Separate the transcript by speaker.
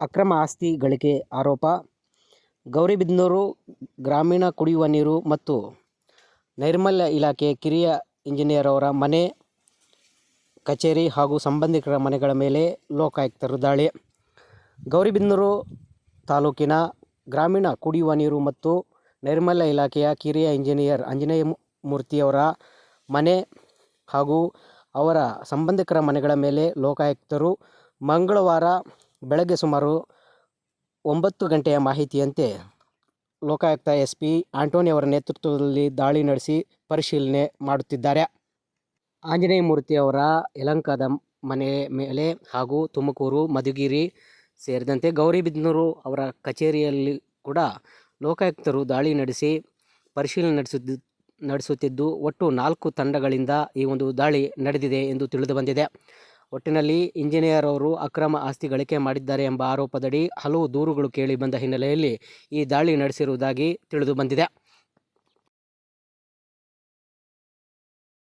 Speaker 1: ಅಕ್ರಮ ಆಸ್ತಿ ಗಳಿಕೆ ಆರೋಪ. ಗೌರಿಬಿದನೂರು ಗ್ರಾಮೀಣ ಕುಡಿಯುವ ನೀರು ಮತ್ತು ನೈರ್ಮಲ್ಯ ಇಲಾಖೆ ಕಿರಿಯ ಇಂಜಿನಿಯರ್ ಅವರ ಮನೆ, ಕಚೇರಿ ಹಾಗೂ ಸಂಬಂಧಿಕರ ಮನೆಗಳ ಮೇಲೆ ಲೋಕಾಯುಕ್ತರು ದಾಳಿ. ಗೌರಿಬಿದನೂರು ತಾಲೂಕಿನ ಗ್ರಾಮೀಣ ಕುಡಿಯುವ ನೀರು ಮತ್ತು ನೈರ್ಮಲ್ಯ ಇಲಾಖೆಯ ಕಿರಿಯ ಇಂಜಿನಿಯರ್ ಆಂಜನೇಯ ಮೂರ್ತಿಯವರ ಮನೆ ಹಾಗೂ ಅವರ ಸಂಬಂಧಿಕರ ಮನೆಗಳ ಮೇಲೆ ಲೋಕಾಯುಕ್ತರು ಮಂಗಳವಾರ ಬೆಳಗ್ಗೆ ಸುಮಾರು ಒಂಬತ್ತು ಗಂಟೆಯ ಮಾಹಿತಿಯಂತೆ ಲೋಕಾಯುಕ್ತ ಎಸ್ ಪಿ ಆಂಟೋನಿ ಅವರ ನೇತೃತ್ವದಲ್ಲಿ ದಾಳಿ ನಡೆಸಿ ಪರಿಶೀಲನೆ ಮಾಡುತ್ತಿದ್ದಾರೆ. ಆಂಜನೇಯ ಮೂರ್ತಿ ಅವರ ಯಲಂಕದ ಮನೆ ಮೇಲೆ ಹಾಗೂ ತುಮಕೂರು, ಮಧುಗಿರಿ ಸೇರಿದಂತೆ ಗೌರಿಬಿದನೂರು ಅವರ ಕಚೇರಿಯಲ್ಲಿ ಕೂಡ ಲೋಕಾಯುಕ್ತರು ದಾಳಿ ನಡೆಸಿ ಪರಿಶೀಲನೆ ನಡೆಸುತ್ತಿದ್ದು ನಡೆಸುತ್ತಿದ್ದು, ಒಟ್ಟು ನಾಲ್ಕು ತಂಡಗಳಿಂದ ಈ ಒಂದು ದಾಳಿ ನಡೆದಿದೆ ಎಂದು ತಿಳಿದು ಬಂದಿದೆ. ಒಟ್ಟಿನಲ್ಲಿ ಇಂಜಿನಿಯರ್ ಅವರು ಅಕ್ರಮ ಆಸ್ತಿ ಗಳಿಕೆ ಮಾಡಿದ್ದಾರೆ ಎಂಬ ಆರೋಪದಡಿ ಹಲವು ದೂರುಗಳು ಕೇಳಿ ಬಂದ ಹಿನ್ನೆಲೆಯಲ್ಲಿ ಈ ದಾಳಿ ನಡೆಸಿರುವುದಾಗಿ ತಿಳಿದು ಬಂದಿದೆ.